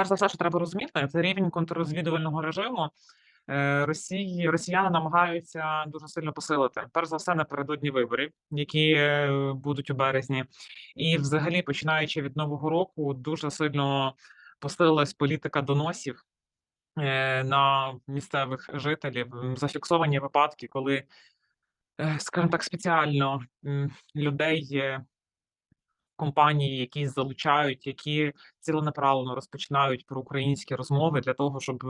Перш за все, що треба розуміти, це рівень контррозвідувального режиму. Е, Росії росіяни намагаються дуже сильно посилити. Перш за все, напередодні виборів, які е, будуть у березні, і взагалі, починаючи від нового року, дуже сильно посилилась політика доносів е, на місцевих жителів. Зафіксовані випадки, коли, скажімо так, спеціально людей. Компанії, які залучають, які ціленаправленно розпочинають проукраїнські розмови для того, щоб,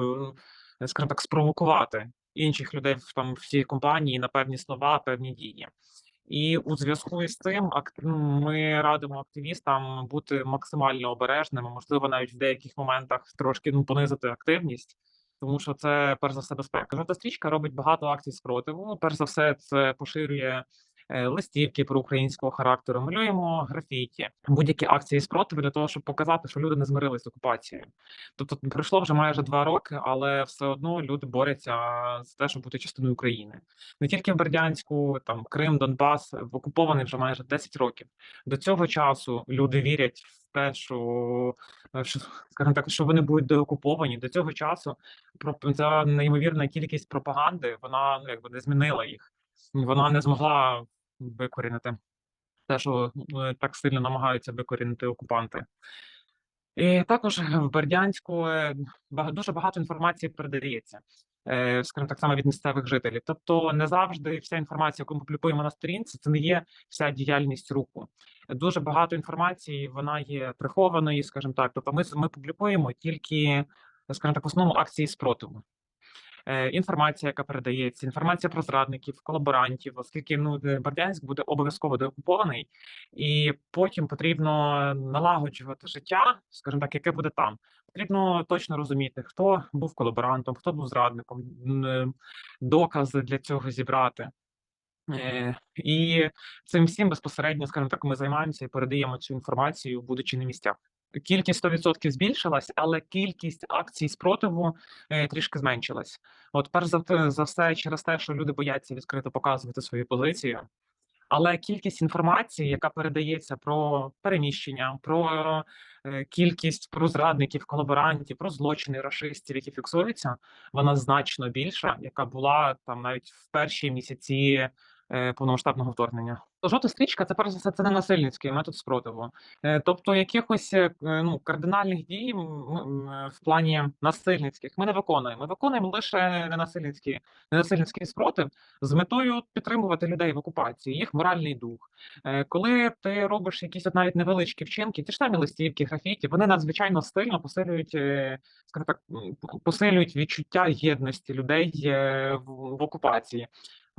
е, скажімо так, спровокувати інших людей в там в цій компанії на певні слова, певні дії. І у зв'язку із ак- ну, ми радимо активістам бути максимально обережними, можливо, навіть в деяких моментах трошки ну, понизити активність, тому що це перш за все безпека. Жовта стрічка робить багато акцій спротиву. Перш за все, це поширює листівки про українського характеру. Малюємо графіті, будь-які акції спротиву для того, щоб показати, що люди не змирились з окупацією. Тобто пройшло вже майже два роки, але все одно люди борються за те, щоб бути частиною України не тільки в Бердянську, там Крим, Донбас окупований вже майже 10 років. До цього часу люди вірять в те, е, що скажімо так, що вони будуть деокуповані. До цього часу ця неймовірна кількість пропаганди вона ну якби не змінила їх. Вона не змогла викорінити те, що е, так сильно намагаються викорінити окупанти. І також в Бердянську е, дуже багато інформації передається, е, скажімо так само від місцевих жителів. Тобто не завжди вся інформація, яку ми публікуємо на сторінці, це не є вся діяльність руху. Дуже багато інформації вона є прихованою, скажімо так. Тобто, ми, ми публікуємо тільки, скажімо так, в основному акції спротиву. Е, інформація, яка передається, інформація про зрадників, колаборантів, оскільки ну е, Бердянськ буде обов'язково деокупований, і потім потрібно налагоджувати життя, скажімо так, яке буде там. Потрібно точно розуміти, хто був колаборантом, хто був зрадником, е, докази для цього зібрати. І цим всім безпосередньо, скажімо так, ми займаємося і передаємо цю інформацію, будучи на місцях. Кількість 100% збільшилась, але кількість акцій спротиву е, трішки зменшилась. От перш за все, через те, що люди бояться відкрито показувати свою позицію. Але кількість інформації, яка передається про переміщення, про е, кількість про зрадників, колаборантів, про злочини рашистів, які фіксуються, вона значно більша, яка була там навіть в перші місяці е, повномасштабного вторгнення. Жовта стрічка це перш за все це не насильницький метод спротиву. Е, Тобто якихось е, ну, кардинальних дій е, в плані насильницьких ми не виконуємо. Ми виконуємо лише ненасильницький, ненасильницький спротив з метою підтримувати людей в окупації, їх моральний дух. Е, Коли ти робиш якісь от навіть невеличкі вчинки, ті ж самі листівки, графіті, вони надзвичайно сильно посилюють, е, скажімо так, посилюють відчуття єдності людей е, в окупації.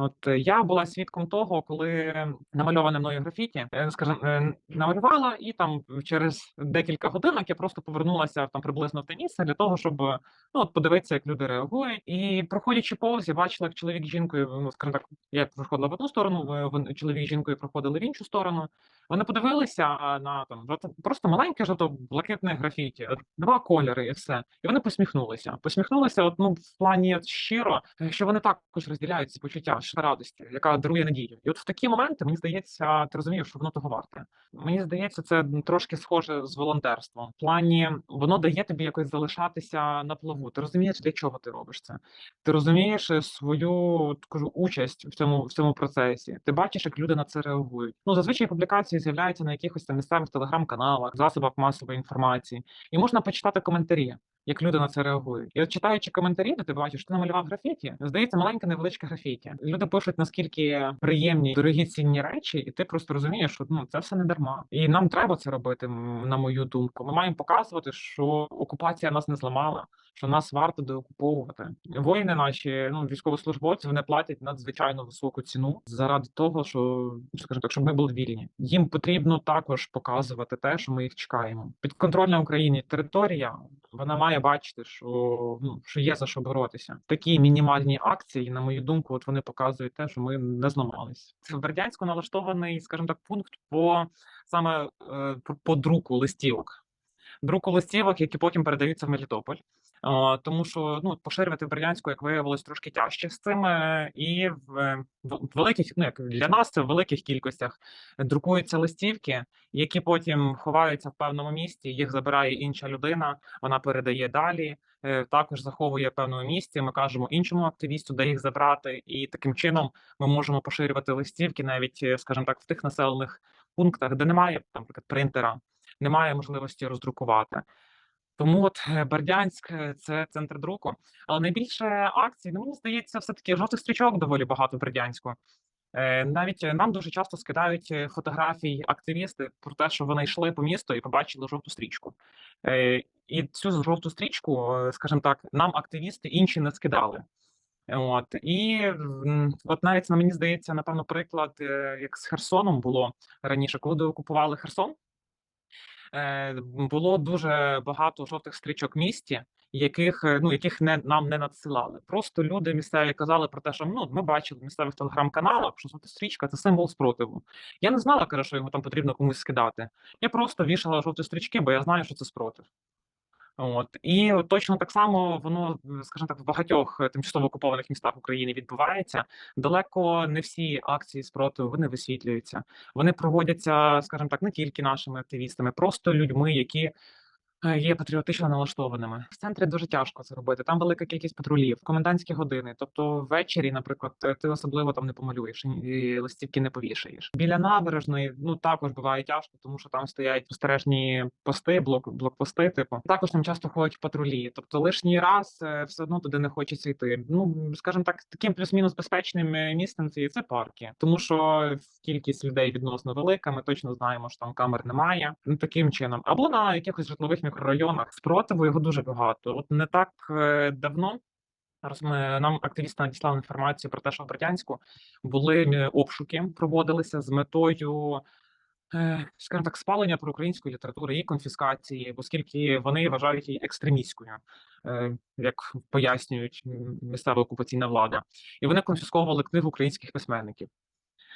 От е, я була свідком того, коли намальоване мною графіті, е, скажімо, е, намалювала, і там через декілька годинок я просто повернулася там приблизно в те місце для того, щоб ну от подивитися, як люди реагують. І проходячи повз, я бачила, як чоловік з жінкою, ну скажімо так, я проходила в одну сторону, в- вон- чоловік з жінкою проходили в іншу сторону. Вони подивилися на там просто маленьке жовто-блакитне графіті, два кольори, і все. І вони посміхнулися. Посміхнулися, от, ну, в плані щиро, що вони також розділяють ці почуття щира радості, яка дарує надію. І от в такі моменти мені здається, ти розумієш, що воно того варте. Мені здається, це трошки схоже з волонтерством. В плані воно дає тобі якось залишатися на плаву. Ти розумієш, для чого ти робиш це. Ти розумієш е, свою кажу, участь в цьому в цьому процесі. Ти бачиш, як люди на це реагують. Ну зазвичай публікації з'являються на якихось там місцевих телеграм-каналах, засобах масової інформації, і можна почитати коментарі. Як люди на це реагують, і от читаючи коментарі, де ти бачиш, ти намалював графіті. Здається, маленьке невеличке графіті. Люди пишуть наскільки приємні, дорогі цінні речі, і ти просто розумієш, що ну це все не дарма. І нам треба це робити, на мою думку. Ми маємо показувати, що окупація нас не зламала, що нас варто деокуповувати. Воїни наші, ну військовослужбовці, вони платять надзвичайно високу ціну заради того, що скажімо так, щоб ми були вільні. Їм потрібно також показувати те, що ми їх чекаємо. Підконтрольна Україні територія. Вона має бачити, що ну що є за що боротися. Такі мінімальні акції, на мою думку, от вони показують те, що ми не зламались. В Бердянську налаштований, скажімо так, пункт по саме е, по друку листівок. друку листівок, які потім передаються в Мелітополь. Тому що ну поширювати в Бердянську, як виявилось, трошки тяжче з цим, е, і в, е, в великих, ну як для нас це в великих кількостях друкуються листівки, які потім ховаються в певному місці. Їх забирає інша людина, вона передає далі. е, Також заховує в певному місці. Ми кажемо іншому активісту, де їх забрати, і таким чином ми можемо поширювати листівки, навіть, скажімо так, в тих населених пунктах, де немає, там, наприклад, принтера, немає можливості роздрукувати. Тому от е, Бердянськ е, це центр друку. Але найбільше акцій, ну мені здається, все-таки жовтих стрічок доволі багато в Бердянську. Е, Навіть нам дуже часто скидають фотографії активісти про те, що вони йшли по місту і побачили жовту стрічку. І цю жовту стрічку, скажімо так, нам активісти інші не скидали. От і от навіть на мені здається, напевно, приклад, як з Херсоном було раніше, коли окупували Херсон. Е, було дуже багато жовтих стрічок в місті, яких е, ну яких не нам не надсилали. Просто люди місцеві казали про те, що ну ми бачили в місцевих телеграм-каналах, що жовта стрічка це символ спротиву. Я не знала, каже, що його там потрібно комусь скидати. Я просто вішала жовті стрічки, бо я знаю, що це спротив. От і точно так само воно, скажімо так, в багатьох е, тимчасово окупованих містах України відбувається. Далеко не всі акції спротиву вони висвітлюються. Вони проводяться, скажімо так, не тільки нашими активістами, просто людьми, які є патріотично налаштованими. В центрі дуже тяжко це робити. Там велика кількість патрулів, комендантські години. Тобто, ввечері, наприклад, е, ти особливо там не помалюєш і листівки не повішаєш. Біля набережної ну також буває тяжко, тому що там стоять спостережні пости, блок блокпости. Типу також там часто ходять патрулі. Тобто, лишній раз е, все одно туди не хочеться йти. Ну скажімо так, таким плюс-мінус безпечним е, місцем це, це парки, тому що кількість людей відносно велика. Ми точно знаємо, що там камер немає. Ну таким чином, або на якихось житлових мікрорайонах спротиву його дуже багато. От не так е, давно. Зараз ми нам активісти надіслали інформацію про те, що в Бердянську були е, обшуки, проводилися з метою, е, скажімо так, спалення проукраїнської літератури і конфіскації, оскільки вони вважають її екстремістською, як пояснюють місцева окупаційна влада, і вони конфісковували книгу українських письменників.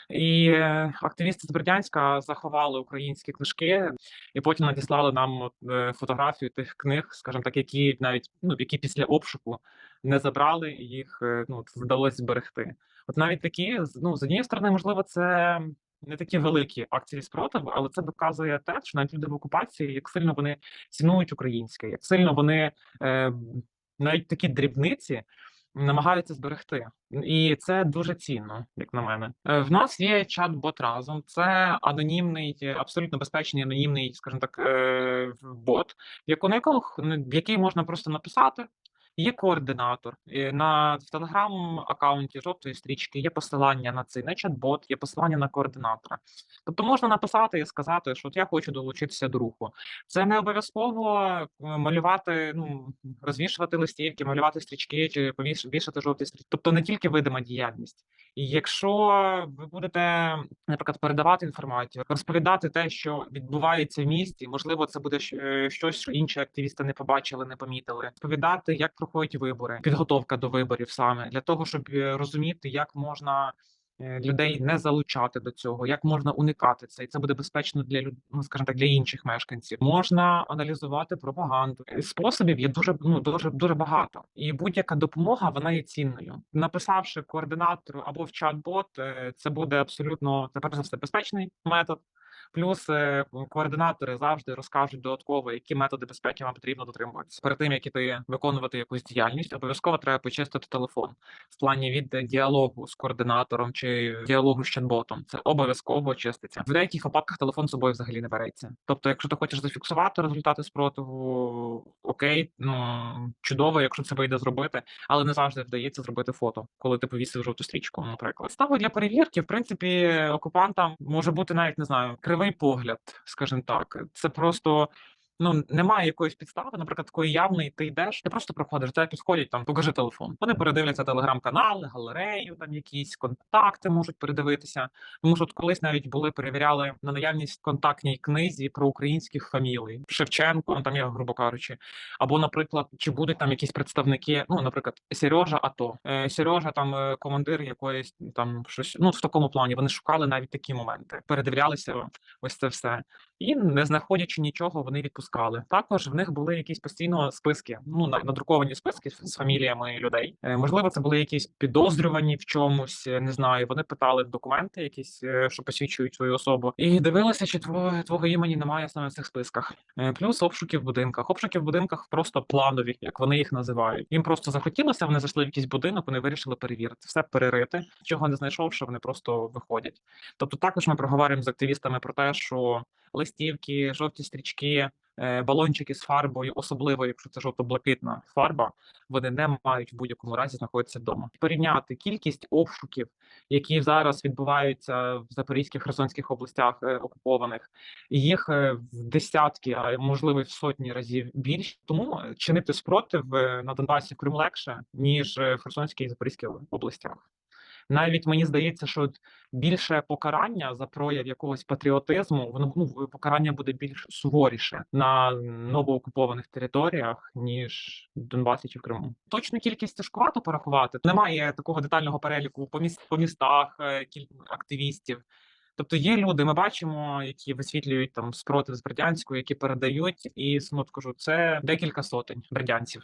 І е, активісти з Бердянська заховали українські книжки, і потім надіслали нам е, фотографію тих книг, скажімо так, які навіть ну які після обшуку не забрали, їх е, ну вдалося зберегти. От навіть такі ну з однієї сторони, можливо, це не такі великі акції спротиву, але це доказує те, що навіть люди в окупації, як сильно вони цінують українське, як сильно вони е, навіть такі дрібниці намагаються зберегти. І це дуже цінно, як на мене. Е, В нас є чат-бот разом. Це анонімний, абсолютно безпечний анонімний, скажімо так, е, бот, на якого в який можна просто написати. Є координатор І на в телеграм-аккаунті жовтої стрічки. Є посилання на цей на чат-бот, є посилання на координатора. Тобто можна написати і сказати, що от я хочу долучитися до руху. Це не обов'язково е, малювати, ну розвішувати листівки, малювати стрічки чи повіш- вішати жовті стрічки. Тобто не тільки видима діяльність. І якщо ви будете, наприклад, передавати інформацію, розповідати те, що відбувається в місті, можливо, це буде е, щось, що інші активісти не побачили, не помітили. Розповідати, як проходять вибори, підготовка до виборів саме для того, щоб е, розуміти, як можна. Е, Людей не залучати до цього, як можна уникати це, і це буде безпечно для ну, скажімо так, для інших мешканців. Можна аналізувати пропаганду. Е, Способів є дуже ну дуже дуже багато, і будь-яка допомога вона є цінною. Написавши координатору або в чат-бот, е, це буде абсолютно це перш за все безпечний метод. Плюс е, координатори завжди розкажуть додатково, які методи безпеки вам потрібно дотримуватися. Перед тим як іти виконувати якусь діяльність, обов'язково треба почистити телефон в плані від діалогу з координатором чи діалогу з чат-ботом. Це обов'язково чиститься. В деяких випадках телефон з собою взагалі не береться. Тобто, якщо ти хочеш зафіксувати результати спротиву, окей, ну чудово, якщо це вийде зробити, але не завжди вдається зробити фото, коли ти повісив жовту стрічку. Наприклад, стави для перевірки, в принципі, окупантам може бути навіть не знаю, кривий погляд, скажімо так. Це просто. Ну, немає якоїсь підстави, наприклад, такої явної, ти йдеш, ти просто проходиш, тебе підходять там, покажи телефон. Вони передивляться телеграм-канали, галерею, там якісь контакти можуть передивитися. Тому що от колись навіть були перевіряли на наявність контактній книзі про українських фамілій Шевченко, ну, там я грубо кажучи, або, наприклад, чи будуть там якісь представники, ну, наприклад, Сережа АТО, е, Сережа там е, командир якоїсь там щось, ну в такому плані. Вони шукали навіть такі моменти, передивлялися ось це все. і, не знаходячи нічого, вони відпускали. Також в них були якісь постійно списки, ну на- надруковані списки з фаміліями людей. Е, Можливо, це були якісь підозрювані в чомусь, е, не знаю. Вони питали документи, якісь, е, що посвідчують свою особу, і дивилися, чи твого, твого імені немає саме в цих списках. Плюс обшуки в будинках. Обшуки в будинках просто планові, як вони їх називають. Їм просто захотілося, вони зайшли в якийсь будинок, вони вирішили перевірити, все перерити. Чого не знайшовши, вони просто виходять. Тобто, також ми проговорюємо з активістами про те, що листівки, жовті стрічки, е, балончики з фарбою, особливо якщо це жовто-блакитна фарба, вони не мають в будь-якому разі знаходитися вдома. Порівняти кількість обшуків, які зараз відбуваються в Запорізьких Херсонських областях е, окупованих, їх е, в десятки, а можливо в сотні разів більше. Тому чинити спротив на Донбасі Крим легше ніж в Херсонській і Запорізькій областях. Навіть мені здається, що більше покарання за прояв якогось патріотизму, воно ну покарання буде більш суворіше на новоокупованих територіях, ніж в Донбасі чи в Криму. Точну кількість тяжкувато порахувати. Немає такого детального переліку по міст по містах е, кіль активістів. Тобто є люди, ми бачимо, які висвітлюють там спротив з Бердянську, які передають, і ну, скажу, це декілька сотень бердянців.